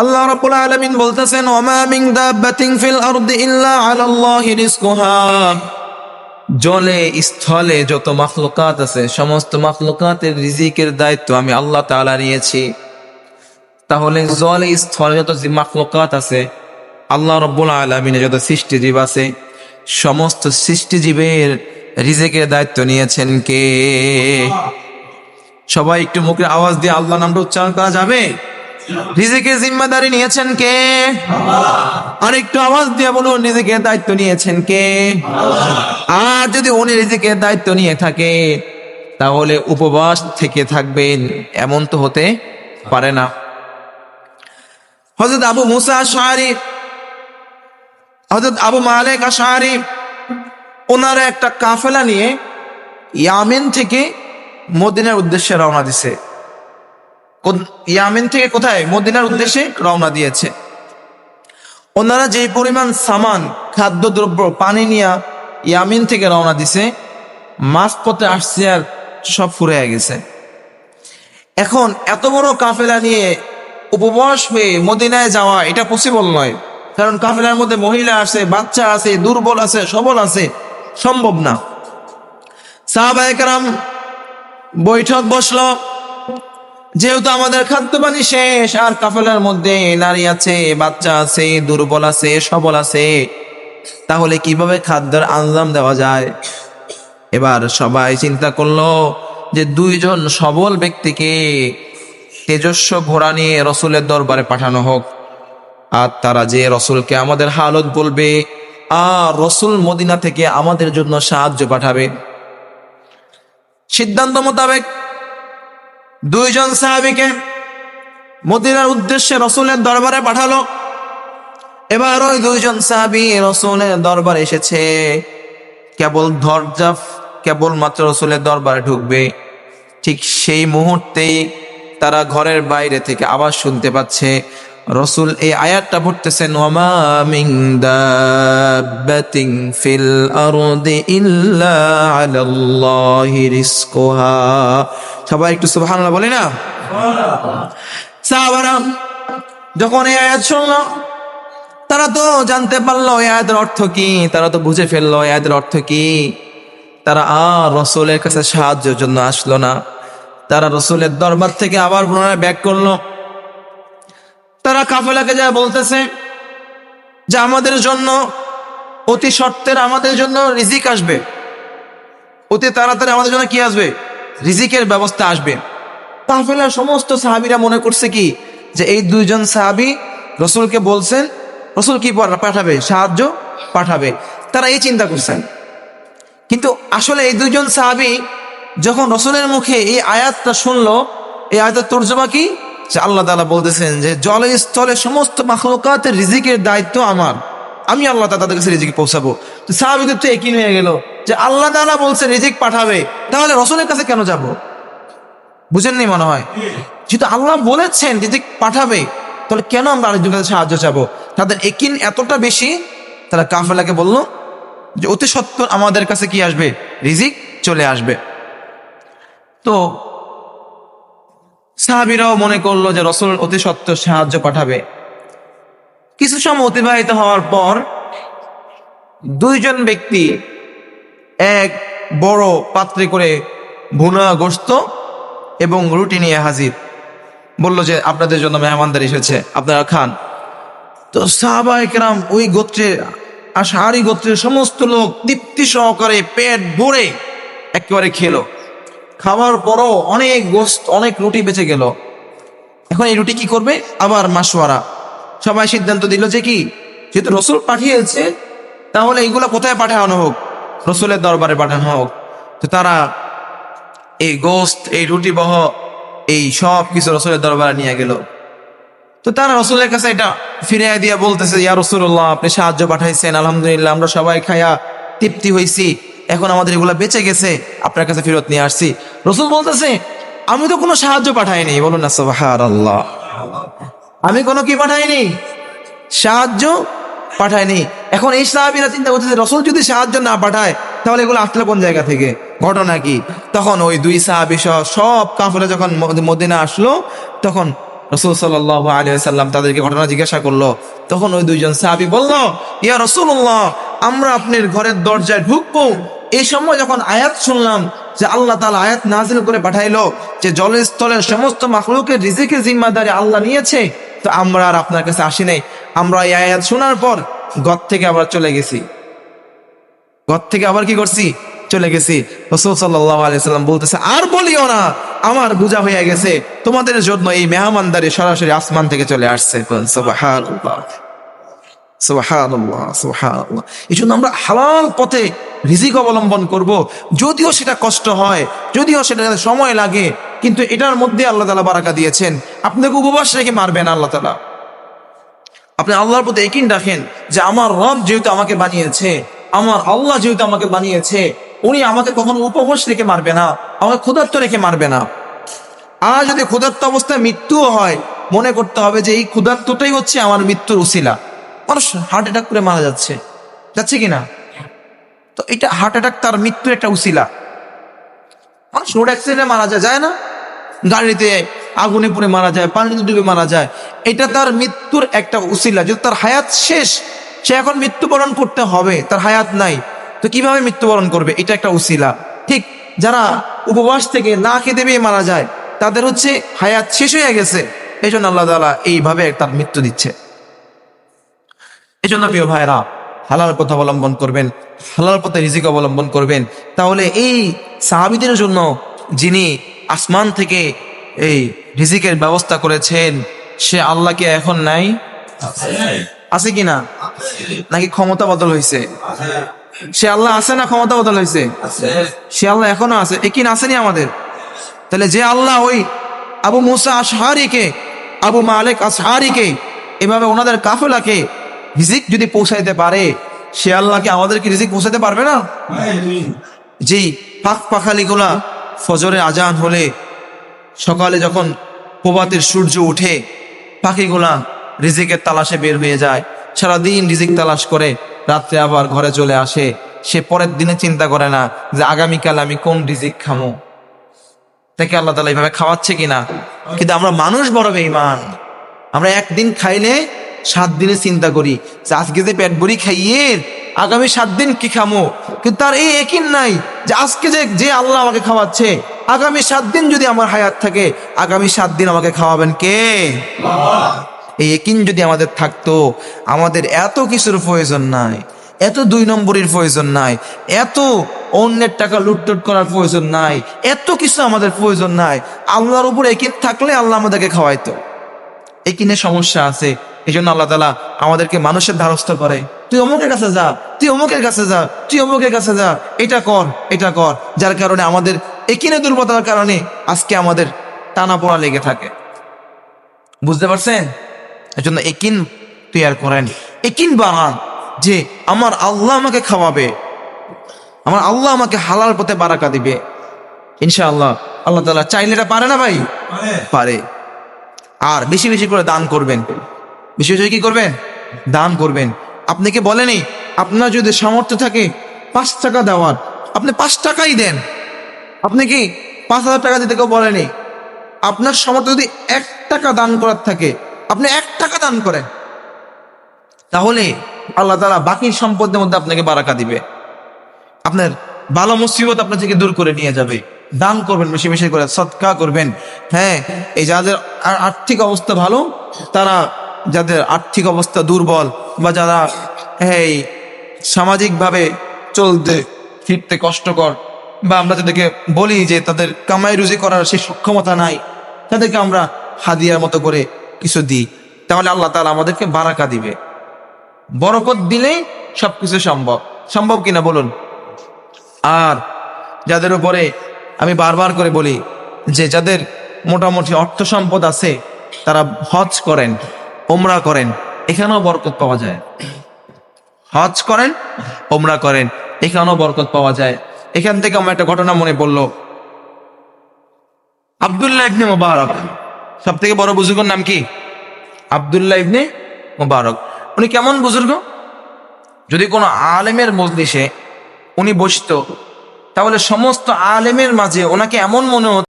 আল্লাহ রাব্বুল আলামিন বলতেছেন, ওমা মিন দাব্বাতিন ফিল আরদি ইল্লা আলাল্লাহি রিজকুহা। জলে, স্থলে যত মাখলুকাত আছে, সমস্ত মাখলুকাতের রিজিকের দায়িত্ব আমি আল্লাহ তাআলা নিয়েছি। তাহলে জলে, স্থলে যত মাখলুকাত আছে, আল্লাহ রব্বুল আলমিনে যত সৃষ্টিজীব আছে, সমস্ত সৃষ্টিজীবের রিজেকের দায়িত্ব নিয়েছেন কে? সবাই একটু মুখে আওয়াজ দিয়ে আল্লাহ নামটা উচ্চারণ করা যাবে? রিজিকের জিম্মাদারি নিয়েছেন কে? আর একটু আওয়াজ দিয়ে বলুন রিজিকের দায়িত্ব নিয়েছেন কে? আর যদি উনি রিজিকের দায়িত্ব নিয়ে থাকে তাহলে উপবাস থেকে থাকবেন এমন তো হতে পারে না। হজরত আবু মুসা শাহরি হজরত আবু মালেক আশারি ওনারা একটা কাফেলা নিয়ে ইয়ামেন থেকে মদিনার উদ্দেশ্যে রওনা দিছে। ইয়ামেন থেকে কোথায়? মদিনার উদ্দেশ্যে রওনা দিয়েছে। ওনারা যে পরিমাণ সামান, খাদ্যদ্রব্য, পানি নিয়ে ইয়ামিন থেকে রওনা দিছে মাছ পথে আসছে আর সব ফুরে গেছে। এখন এত বড় কাফেলা নিয়ে উপবাস হয়ে মদিনায় যাওয়া এটা পসিবল নয়। কারণ কাফেলার মধ্যে মহিলা আছে, বাচ্চা আছে, দুর্বল আছে, সবল আছে, সম্ভব না। সাহাবাহাম বৈঠক বসল যেহেতু আমাদের খাদ্য পানি শেষ, আর কাফেলার মধ্যে নারী আছে, বাচ্চা আছে, দুর্বল আছে, সবল আছে, তাহলে কীভাবে খাদ্যের আঞ্জাম দেওয়া যায়? এবার সবাই চিন্তা করল যে দুইজন সবল ব্যক্তিকে তেজস্ব ঘোড়া নিয়ে রসুলের দরবারে পাঠানো হোক। আর তারা যে রসুলকে আমাদের হালত বলবে, আর রসুল মদিনা থেকে আমাদের জন্য সাহায্য পাঠাবে। সিদ্ধান্ত মোতাবেক দুইজন সাহাবিকে মদিনার উদ্দেশ্যে রসুলের দরবারে পাঠালো। এবার ওই দুইজন সাহাবি রসুলের দরবারে এসেছে। কেবল দরজা কেবল মাত্র রসুলের দরবারে ঢুকবে। ঠিক সেই মুহূর্তেই তারা ঘরের বাইরে থেকে আওয়াজ শুনতে পাচ্ছে। রসুল এই আয়াতটা পড়তেছেন, ওয়ামা মিন দাব্বাতিন ফিল ইল্লা সবাই একটু সুবহানাল্লাহ বলে না? যখন এই আয়াত শুনলো, তারা তো জানতে পারল এই আয়াতের অর্থ কি, তারা তো বুঝে ফেলল এই আয়াতের অর্থ কি। তারা আর রসুলের কাছে সাহায্যের জন্য আসলো না। তারা রসুলের দরবার থেকে আবার পুনরায় ব্যাক করল। তারা কাফেলাকে যা বলতেছে যে আমাদের জন্য অতি শর্তের আমাদের জন্য রিজিক আসবে। অতি তাড়াতাড়ি আমাদের জন্য কি আসবে? রিজিকের ব্যবস্থা আসবে। কাফেলার সমস্ত সাহাবিরা মনে করছে কি? যে এই দুইজন সাহাবি রসুলকে বলছেন, রসুল কি পাঠাবে? সাহায্য পাঠাবে। তারা এই চিন্তা করছেন। কিন্তু আসলে এই দুইজন সাহাবি যখন রসুলের মুখে এই আয়াতটা শুনলো, এই আয়াতের তর্জমা কি? আল্লাহ তালা বলতেছেন যে জলে স্থলে সমস্ত মাখলুকাতের রিজিকের দায়িত্ব আমার। আমি আল্লাহ তাআলা তাদের কাছে রিজিক পৌঁছাবো। সাহাবিদের তো একই হয়ে গেল যে আল্লাহ তাআলা বলছে রিজিক পাঠাবে, তাহলে রসুলের কাছে কেন যাব? বুঝেননি মনে হয়? যেহেতু আল্লাহ বলেছেন রিজিক পাঠাবে, তাহলে কেন আমরা আরেকজনের কাছে সাহায্য চাবো? তাদের একিন এতটা বেশি, তারা কাফেলাকে বলল যে অতি সত্তর আমাদের কাছে কি আসবে? রিজিক চলে আসবে। তো সাহাবিরাও মনে করল যে রসুল অতি সত্তর সাহায্য পাঠাবে। কিছু সময় অতিবাহিত হওয়ার পর দুইজন ব্যক্তি এক বড় পাত্রে করে ভুনা গোস্ত এবং রুটি নিয়ে হাজির। বলল যে, আপনাদের জন্য মেহমানদার এসেছে, আপনারা খান। তো সাহাবা একরাম ওই গোত্রের আশারি গোত্রের সমস্ত লোক তৃপ্তি সহকারে পেট ভরে একেবারে খেলো। খাওয়ার পরও অনেক গোস্ত, অনেক রুটি বেঁচে গেল। এখন এই রুটি কি করবে? আবার মাসোয়ারা সবাই সিদ্ধান্ত দিল যে কি, যেহেতু রসুল পাঠিয়েছে, তাহলে এইগুলো কোথায় পাঠানো হোক? রসুলের দরবারে পাঠানো হোক। তো তারা এই গোস্ত, এই রুটি বহ এই সব কিছু রসুলের দরবারে নিয়ে গেল। তো তারা রসুলের কাছে এটা ফিরে দিয়ে বলতেছে, ইয়া রসুল্লাহ আপনি সাহায্য পাঠাইছেন, আলহামদুলিল্লাহ, আমরা সবাই খায়া তৃপ্তি হয়েছি এখন আমাদের এগুলা বেঁচে গেছে, আপনার কাছে ফেরত নিয়ে আসছি। রসুল বলতেছে, আমি তো কোনো সাহায্য পাঠাইনি। বলুন না সবাহার আল্লাহ আমি কোনো কি পাঠাইনি? সাহায্য পাঠায়নি এখন এই সাহাবিরা চিন্তা করতেছে, রসুল যদি সাহায্য না পাঠায়, তাহলে এগুলো আসলে কোন জায়গা থেকে? ঘটনা কি? তখন ওই দুই সাহাবি সহ সব কাফেরা যখন মদ- মদিনা আসলো, তখন রসুল সাল্লাহ আলী সাল্লাম তাদেরকে ঘটনা জিজ্ঞাসা করল। তখন ওই দুইজন সাহাবি বলল, ইয়া রসুল্লাহ আমরা আপনার ঘরের দরজায় ঢুকবো। এই সময় যখন আয়াত শুনলাম যে আল্লাহ তালা আয়াত নাজিল করে পাঠাইলো যে জলের স্থলের সমস্ত মাখলুকের রিজিকের জিম্মাদারি আল্লাহ নিয়েছে, তো আমরা আর আপনার কাছে আসি নাই। আমরা এই আয়াত শোনার পর ঘর থেকে আবার চলে গেছি। ঘর থেকে আবার কি করছি? চলে গেছি। রসুল বলতেছে, আর বলিও না, আমার বোঝা হয়ে গেছে, তোমাদের জন্য এই মেহমানদারি সরাসরি আসমান থেকে চলে আসছে। এই জন্য আমরা হালাল পথে রিজিক অবলম্বন করব। যদিও সেটা কষ্ট হয়, যদিও সেটা সময় লাগে, কিন্তু এটার মধ্যে আল্লাহ তালা বারাকা দিয়েছেন। আপনাকে উপবাস রেখে মারবেন আল্লাহ তালা আপনি আল্লাহর প্রতি একিন রাখেন যে আমার রব যেহেতু আমাকে বানিয়েছে, আমার আল্লাহ যেহেতু আমাকে বানিয়েছে, উনি আমাকে কখনো উপবাস রেখে মারবে না, আমাকে ক্ষুধার্ত রেখে মারবে না। আর যদি ক্ষুধার্ত অবস্থায় মৃত্যুও হয়, মনে করতে হবে যে এই ক্ষুধার্তটাই হচ্ছে আমার মৃত্যুর উসিলা। মানুষ হার্ট অ্যাটাক করে মারা যাচ্ছে। যাচ্ছে কিনা তো এটা হার্ট অ্যাটাক তার মৃত্যুর একটা উসিলা। মানুষ রোড অ্যাক্সিডেন্টে মারা যায় যায় না? গাড়িতে আগুনে পুড়ে মারা যায়, পানিতে ডুবে মারা যায়। এটা তার মৃত্যুর একটা উসিলা। যদি তার হায়াত শেষ, সে এখন মৃত্যুবরণ করতে হবে, তার হায়াত নাই। তো কীভাবে মৃত্যুবরণ করবে? এটা একটা উসিলা। ঠিক যারা উপবাস থেকে না খেতে পেয়ে মারা যায়, তাদের হচ্ছে হায়াত শেষ হয়ে গেছে। এই জন্য আল্লাহ তালা এইভাবে তার মৃত্যু দিচ্ছে। এই জন্য প্রিয় ভাইরা হালাল পথ অবলম্বন করবেন। হালাল পথে রিজিক অবলম্বন করবেন, তাহলে এই সাহাবিদের জন্য যিনি আসমান থেকে এই রিজিকের ব্যবস্থা করেছেন, সে আল্লাহকে এখন নাই? আছে কি না? নাকি ক্ষমতা বদল হয়েছে সে আল্লাহ আছে না ক্ষমতা বদল হয়েছে সে আল্লাহ এখনও আছে একিন আসেনি আমাদের? তাহলে যে আল্লাহ ওই আবু মুসা আসহারিকে আবু মালিক আসহারিকে এভাবে ওনাদের কাফেলাকে রিজিক যদি পৌঁছাইতে পারে সে আল্লাহকে আমাদেরকে রিজিক পৌঁছাতে পারবে না? যেই পাখ পাখালিগুলা ফজরে আজান হলে সকালে যখন প্রভাতের সূর্য উঠে পাখিগুলা রিজিকের তালাশে বের হয়ে যায় সারাদিন রিজিক তালাশ করে রাত্রে আবার ঘরে চলে আসে। সে পরের দিনে চিন্তা করে না যে আগামীকাল আমি কোন রিজিক খামো? তাকে আল্লাহ তালা এইভাবে খাওয়াচ্ছে কিনা? কিন্তু আমরা মানুষ বড় বেঈমান। আমরা একদিন খাইলে সাত দিনে চিন্তা করি। যে আজকে যে পেট ভরি খাইয়ে আগামী সাত দিন কি খামো? কিন্তু তার এই একিন নাই যে আজকে যে যে আল্লাহ আমাকে খাওয়াচ্ছে, আগামী সাত দিন যদি আমার হায়াত থাকে, আগামী সাত দিন আমাকে খাওয়াবেন কে? এই একিন যদি আমাদের থাকতো, আমাদের এত কিছুর প্রয়োজন নাই, এত দুই নম্বরের প্রয়োজন নাই, এত অন্যের টাকা লুটটুট করার প্রয়োজন নাই, এত কিছু আমাদের প্রয়োজন নাই, আল্লাহর উপর একিন থাকলে আল্লাহ আমাদেরকে খাওয়াইতো। একিনে সমস্যা আছে এই জন্য আল্লাহ তালা আমাদেরকে মানুষের ধারস্থ করে। তুই অমুকের কাছে যা তুই অমুকের কাছে যা তুই অমুকের কাছে যা এটা কর এটা কর। যার কারণে আমাদের একিনে দুর্বলতার কারণে আজকে আমাদের টানা পড়া লেগে থাকে। বুঝতে পারছেন? এই জন্য একিন তৈয়ার করেন একিন বানান যে আমার আল্লাহ আমাকে খাওয়াবে। আমার আল্লাহ আমাকে হালাল পথে বারাকা দিবে। ইনশাআল্লাহ আল্লাহ তালা চাইলে এটা পারে না ভাই? পারে। আর বেশি বেশি করে দান করবেন। বেশি বেশি কি করবেন? দান করবেন। আপনি কি বলেনি আপনার যদি সামর্থ্য থাকে, পাঁচ টাকা দেওয়ার। আপনি পাঁচ টাকাই দেন। আপনি কি পাঁচ হাজার টাকা দিতে কেউ বলেনি আপনার সামর্থ্য যদি এক টাকা দান করার থাকে, আপনি এক টাকা দান করেন। তাহলে আল্লাহ তালা বাকি সম্পদের মধ্যে আপনাকে বারাকা দিবে। আপনার ভালো মুসিবত আপনার থেকে দূর করে নিয়ে যাবে। দান করবেন, বেশি বেশি করে সৎকা করবেন। হ্যাঁ এই যাদের আর্থিক অবস্থা ভালো, তারা যাদের আর্থিক অবস্থা দুর্বল বা যারা, এই, সামাজিকভাবে চলতে, ফিরতে কষ্টকর, বা আমরা তাদেরকে বলি যে তাদের কামাই রুজি করার সেই সক্ষমতা নাই, তাদেরকে আমরা হাদিয়ার মতো করে কিছু দিই। তাহলে আল্লাহ তালা আমাদেরকে বারাকা দিবে। বরকত দিলেই সবকিছু সম্ভব। সম্ভব কিনা বলুন? আর যাদের উপরে আমি বারবার করে বলি যে যাদের মোটামুটি অর্থ সম্পদ আছে, তারা হজ করেন। ওমরা করেন, এখানেও বরকত পাওয়া যায়। হজ করেন ওমরা করেন, এখানেও বরকত পাওয়া যায়। এখান থেকে আমার একটা ঘটনা মনে পড়ল। আবদুল্লাহ ইবনে মোবারক সব থেকে বড় বুজুর্গর নাম কি? আবদুল্লাহ ইবনে মোবারক। উনি কেমন বুজুর্গ? যদি কোনো আলেমের মজলিসে উনি বসতো, তাহলে সমস্ত আলেমের মাঝে ওনাকে এমন মনে হতো